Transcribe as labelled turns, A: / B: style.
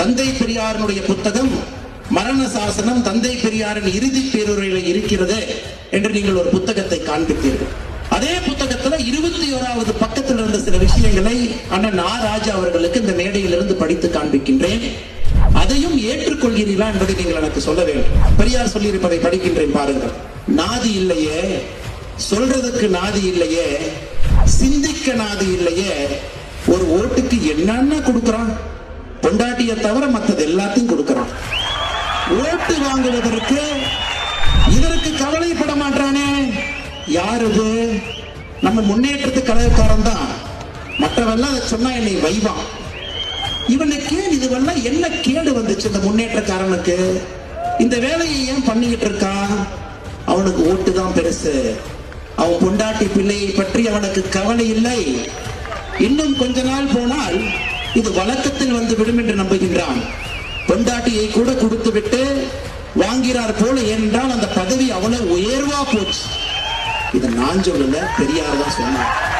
A: தந்தை பெரியாரனுடைய புத்தகம் மரண சாசனம் தந்தை பெரியாரின் இறுதி பேருரையில இருக்கிறது என்று நீங்கள் ஒரு புத்தகத்தை காண்பித்தீர்கள். அதே புத்தகத்துல இருபத்தி ஓராவது பக்கத்தில் இருந்த சில விஷயங்களை அண்ணன் ஆ. ராஜா அவர்களுக்கு இந்த மேடையிலிருந்து படித்து காண்பிக்கின்றேன். அதையும் ஏற்றுக்கொள்கிறீர்களா என்பதை நீங்கள் எனக்கு சொல்ல வேண்டும். பெரியார் சொல்லியிருப்பதை படிக்கின்றேன் பாருங்கள். நாதி இல்லையே. சொல்றதுக்கு நாதி இல்லையே. சிந்திக்க நாதி இல்லையே. ஒரு ஓட்டுக்கு என்னென்ன கொடுக்குறான்? பொண்டாட்டியை தவிர மற்றது எல்லாத்தையும் கொடுக்கறான் ஓட்டு வாங்குவதற்கு இதற்கு கவலைப்பட மாட்டானே. யார் இது? நம்ம முன்னேற்றத்து கழகக்காரன் தான். மற்றவெல்லாம் அதை சொன்னா என்னை வைவான். இவனுக்கு இதுவெல்லாம் என்ன கேடு வந்துச்சு இந்த முன்னேற்றக்காரனுக்கு? இந்த வேலையை ஏன் பண்ணிக்கிட்டு இருக்கான் அவனுக்கு ஓட்டு தான் பெருசு. அவன் பொண்டாட்டி பிள்ளையை பற்றி அவனுக்கு கவலை இல்லை. இன்னும் கொஞ்ச நாள் போன இது வழக்கத்தில் வந்து விடும் என்று நம்புகின்றான். பொண்டாட்டியை கூட கொடுத்து விட்டு வாங்கிறார் போல ஏனென்றால் அந்த பதவி அவ்வளவு உயர்வா போச்சு. இதை நான் சொல்லல பெரியார் தான் சொன்னார்.